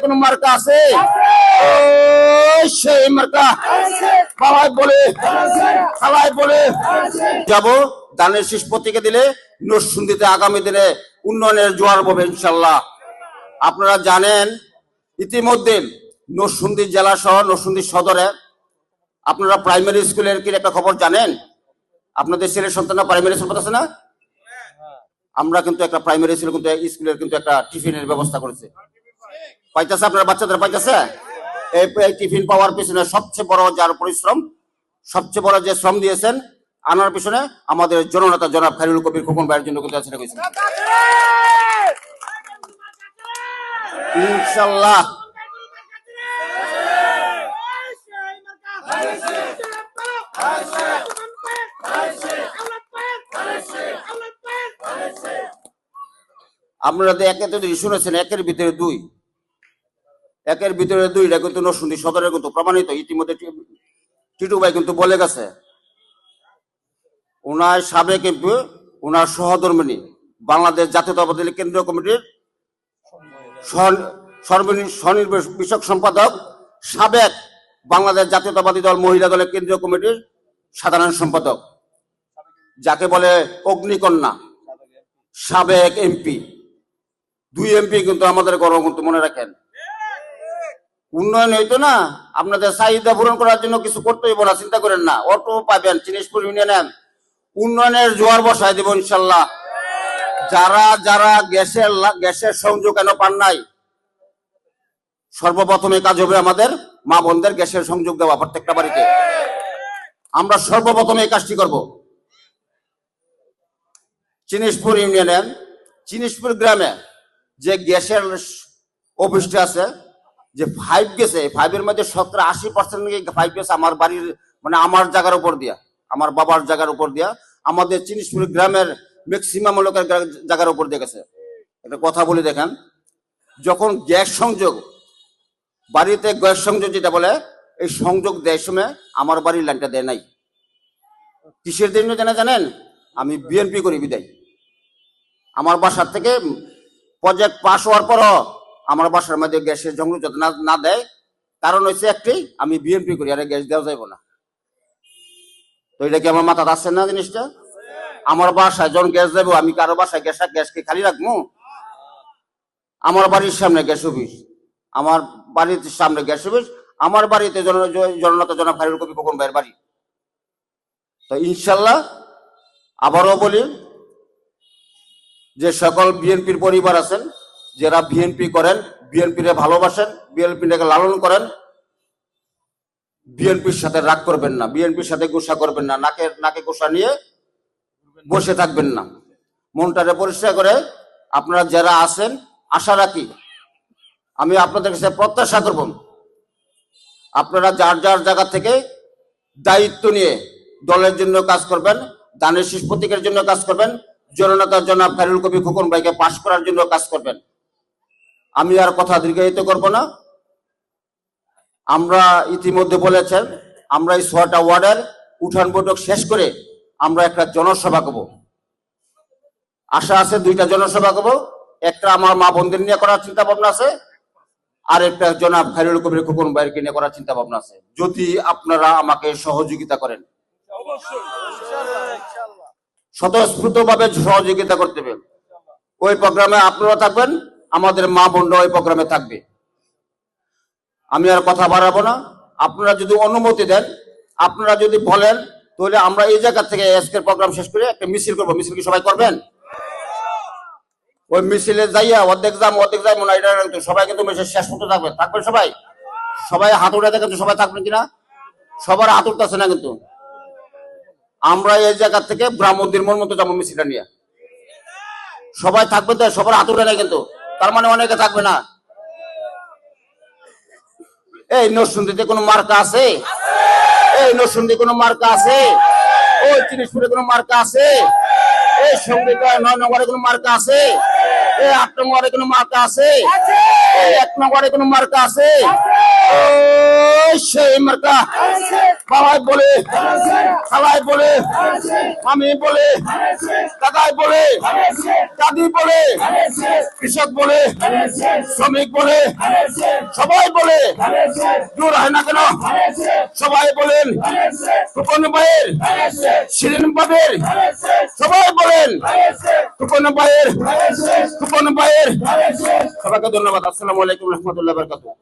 কোন মার্কা আছে? সেই মার্কা। সবাই বলে সবাই বলে। যাব দানের শীষ প্রতীকে দিলে নরসুন্দিতে আগামী দিনে উন্নয়নের জোয়ার পাবে ইনশাল্লাহ। আপনারা জানেন, ইতিমধ্যে নরসুন্দি জেলা সহ নরসুন্দি সদরে আপনারা প্রাইমারি স্কুলের কি একটা খবর জানেন? আপনাদের ছেলের সন্তানরা প্রাইমারি স্কুল পড়তেছে না? আমরা কিন্তু একটা প্রাইমারি স্কুল কিন্তু স্কুলের কিন্তু একটা টিফিনের ব্যবস্থা করেছে। পাইতেছে আপনার বাচ্চাদের পাইতেছে? এই টিফিন পাওয়ার পিছনে সবচেয়ে বড় যার পরিশ্রম সবচেয়ে বড় যে শ্রম দিয়েছেন আনার পিছনে আমাদের জননেতা জনাব খাইরুল কবির খোকন ভাইয়ের জন্য কিন্তু সেটা ইনশাল্লাহ। আপনারা একে তো শুনেছেন, একের ভিতরে দুই। একের ভিতরে দুই এটা কিন্তু নরসুন্দি সদরের কিন্তু প্রমাণিত। ইতিমধ্যে টিটু ভাই কিন্তু বলে গেছে ওনার সাবেক এমপি ওনার সহধর্মিনী, বাংলাদেশ জাতীয়তাবাদী কেন্দ্রীয় কমিটির বিষয়ক সম্পাদক, সাবেক বাংলাদেশ জাতীয়তাবাদী দল মহিলা দলের কেন্দ্রীয় কমিটির সাধারণ সম্পাদক, যাকে বলে অগ্নিকন্যা, সাবেক এমপি। দুই এমপি কিন্তু আমাদের গর্ব কিন্তু মনে রাখেন। উন্নয়ন হইতো না, আপনাদের চাহিদা পূরণ করার জন্য কিছু করতে হইব না, চিন্তা করেন না। অটো পাবেন জিনিসপুর ইউনিয়নে উন্নয়নের জোয়ার বসায় দেব ইনশাল্লাহ। যারা যারা গ্যাসের গ্যাসের সংযোগ কেন পান নাই, সর্বপ্রথমে কাজ হবে আমাদের মা বোনদের গ্যাসের সংযোগ দেওয়া প্রত্যেকটা বাড়িতে। আমরা সর্বপ্রথম এই কাজটি করব। চিনিসপুর ইউনিয়নে চিনিসপুর গ্রামে যে গ্যাসের অফিসটা আছে, যে ফাইভ গেছে ফাইভের মধ্যে সতেরো, আশি পার্সেন্ট ফাইভ গেছে আমার বাড়ির মানে আমার জায়গার উপর দিয়া, আমার বাবার জায়গার উপর দিয়া, আমাদের চিনিসপুর গ্রামের ম্যাক্সিমাম লোকের জায়গার উপর দিয়ে গেছে। একটা কথা বলি দেখেন, যখন গ্যাস সংযোগ, বাড়িতে গ্যাস সংযোগ যেটা বলে, এই সংযোগ দেয় সময় আমার বাড়ির লাইনটা দেয় নাই। কিসের জন্য জানা জানেন? আমি বিএনপি করি বিদায়। আমার বাসার থেকে প্রজেক্ট পাশ হওয়ার পরও আমার বাসার মধ্যে গ্যাসের জঙ্গল যাতে না দেয়, কারণ হচ্ছে একটি, আমি বিএনপি করি, আর গ্যাস দেওয়া যাইব না। তো এটা কি আমার মাথা আসছে না জিনিসটা? আমার বাসায় যখন গ্যাস দেবো, আমি কারও বাসায় গ্যাস গ্যাসকে খালি রাখব? আমার বাড়ির সামনে গ্যাস অফিস। আমার বাড়ির সামনে গ্যাস অফিস। আমার বাড়িতে জন- জ- জননেতা জনাব খালিল কবি খোকন ভাইয়ের বাড়ি। তো ইনশাল্লাহ আবারও বলি যে সকল বিএনপির পরিবার আছেন, যারা বিএনপি করেন বিএনপি রে ভালোবাসেন বিএনপি কে লালন করেন, বিএনপির সাথে রাগ করবেন না, বিএনপির সাথে গোসা করবেন না, নাকে নাকে গোসা নিয়ে বসে থাকবেন না। মনটারে পরিষ্কার করে আপনারা যারা আছেন, আশা রাখি আমি আপনাদের কাছে প্রত্যাশা করব, আপনারা যার যার জায়গা থেকে দায়িত্ব নিয়ে দলের জন্য কাজ করবেন, দানের শীষ প্রতীকের জন্য কাজ করবেন জননেতা জনাব খালিল কবি খোকন ভাইকে পাশ করার জন্য কাজ করবেন। আমি আর কথা দীর্ঘায়িত করব না। আমরা ইতিমধ্যে বলেছেন, আমরা এই ছটা ওয়ার্ডের উঠান বৈঠক শেষ করে আমরা একটা জনসভা করব। আশা আছে দুইটা জনসভা করব। একটা আমার মা বোনদের নিয়ে করার চিন্তা ভাবনা আছে, আর একটা জনাব খালিল কবির খোকন ভাইয়েরকে নিয়ে করার চিন্তা ভাবনা আছে। যদি আপনারা আমাকে সহযোগিতা করেন। স্বতঃস্ফূর্ত ভাবে সহযোগিতা করতে হবে। ওই প্রোগ্রামে আপনারা থাকবেন, আমাদের মা বোনরা ওই প্রোগ্রামে থাকবে। আমি আর কথা বাড়াবো না। আপনারা যদি অনুমতি দেন, আপনারা যদি বলেন, তাহলে আমরা এই জায়গা থেকে আজকের প্রোগ্রাম শেষ করে একটা মিছিল করব। মিছিল কি সবাই করবেন? ওই মিছিলে যাইয়া অর্ধেক যাম, অর্ধেক যাই মনে এটা সবাই কিন্তু শেষ পর্যন্ত থাকবে। থাকবেন সবাই? সবাই হাত উঠে দেখেন সবাই থাকবেন কিনা? সবার হাত উঠতেছে না কিন্তু। আমরা এই জায়গা থেকে ব্রাহ্মণদের মন মতো যাব মিছিলটা নিয়ে। সবাই থাকবে তো, সবার হাত উঠে না কিন্তু। তার মানে অনেকে থাকবে না। এই নরসুন্দিতে কোনো মার্কা আছে? এই নরসুন্দি কোনো মার্কা আছে? ওই জিনিসপুরে কোনো মার্কা আছে? এই সংগীত নয় নম্বরে কোনো মার্কা আছে? এই আট নম্বরে কোনো মার্কা আছে? এই এক নম্বরে কোনো মার্কা আছে? ও সেই মার্কা বাবাই বলে, খালাই বলে আমি বলে, দাদাই বলে, দাদি বলে, কৃষক বলে, শ্রমিক বলে, সবাই বলে, দূর হয় না কেন? সবাই বলেন কুপন ভাইয়ের, শিরিন বাবের সবাই বলেন কুপন ভাইয়ের কুপন ভাইয়ের। সবাইকে ধন্যবাদ। আসসালামু আলাইকুম রহমতুল্লাহ বরকাতুহ।